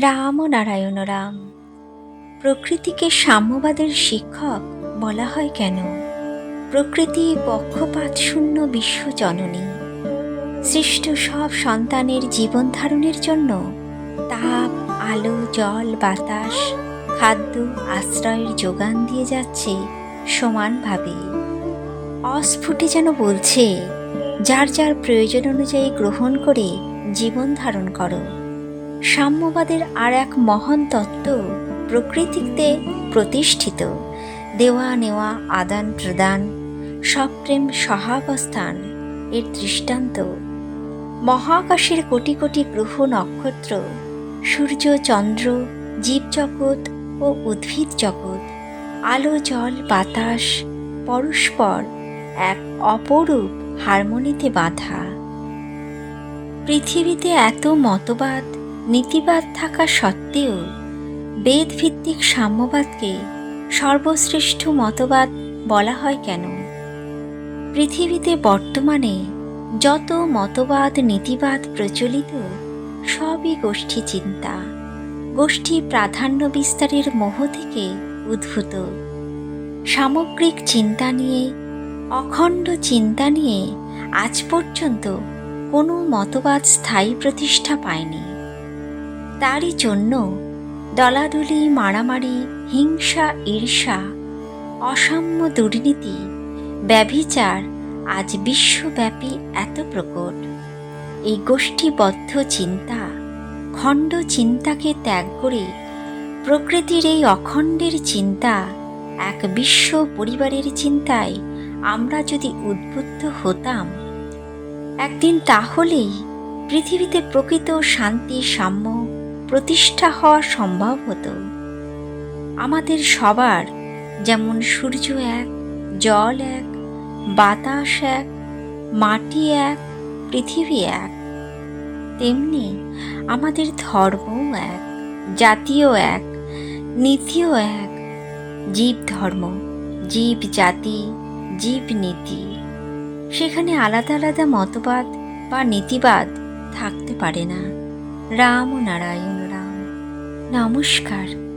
রাম ও নারায়ণ রাম। প্রকৃতিকে সাম্যবাদের শিক্ষক বলা হয় কেন? প্রকৃতি পক্ষপাত শূন্য বিশ্ব জননী। সৃষ্ট সব সন্তানের জীবন ধারণের জন্য তাপ, আলো, জল, বাতাস, খাদ্য, আশ্রয়ের যোগান দিয়ে যাচ্ছে সমানভাবে। অস্ফুটে যেন বলছে, যার যার প্রয়োজন অনুযায়ী গ্রহণ করে জীবন ধারণ করো। সাম্যবাদের আর এক মহান তত্ত্ব প্রকৃতিতে প্রতিষ্ঠিত। দেওয়া, নেওয়া, আদান, প্রদান, সপ্রেম, সহাবস্থান এর দৃষ্টান্ত। মহাকাশের কোটি কোটি গ্রহ, নক্ষত্র, সূর্য, চন্দ্র জীবজগৎ ও উদ্ভিদ জগৎ, আলো, জল, বাতাস, পরস্পর এক অপরূপ হারমোনিতে বাঁধা। পৃথিবীতে এত মতবাদ নীতিবাদ থাকা সত্ত্বেও বেদভিত্তিক সাম্যবাদকে সর্বশ্রেষ্ঠ মতবাদ বলা হয় কেন? পৃথিবীতে বর্তমানে যত মতবাদ, নীতিবাদ প্রচলিত, সবই গোষ্ঠী চিন্তা, গোষ্ঠী প্রাধান্য বিস্তারের মোহ থেকে উদ্ভূত। সামগ্রিক চিন্তা নিয়ে, অখণ্ড চিন্তা নিয়ে আজ পর্যন্ত কোনো মতবাদ স্থায়ী প্রতিষ্ঠা পায়নি। তারই জন্য দলাদলি, মারামারি, হিংসা, ঈর্ষা, অসাম্য দুর্নীতি, ব্যভিচার আজ বিশ্বব্যাপী এত প্রকট। এই গোষ্ঠীবদ্ধ চিন্তা, খণ্ড চিন্তাকে ত্যাগ করে প্রকৃতির এই অখণ্ডের চিন্তা এক বিশ্ব পরিবারের চিন্তায় আমরা যদি উদ্বুদ্ধ হতাম, একদিন তাহলেই পৃথিবীতে প্রকৃত শান্তি, সাম্য প্রতিষ্ঠা হওয়া সম্ভব হতো। আমাদের সবার যেমন সূর্য এক, জল এক, বাতাস এক, মাটি এক, পৃথিবী এক, তেমনি আমাদের ধর্মও এক জাতীয় এক, নীতিও এক। জীব ধর্ম, জীব জাতি, জীব নীতি। সেখানে আলাদা আলাদা মতবাদ বা নীতিবাদ থাকতে পারে না। রাম ও নারায়ণ। নমস্কার।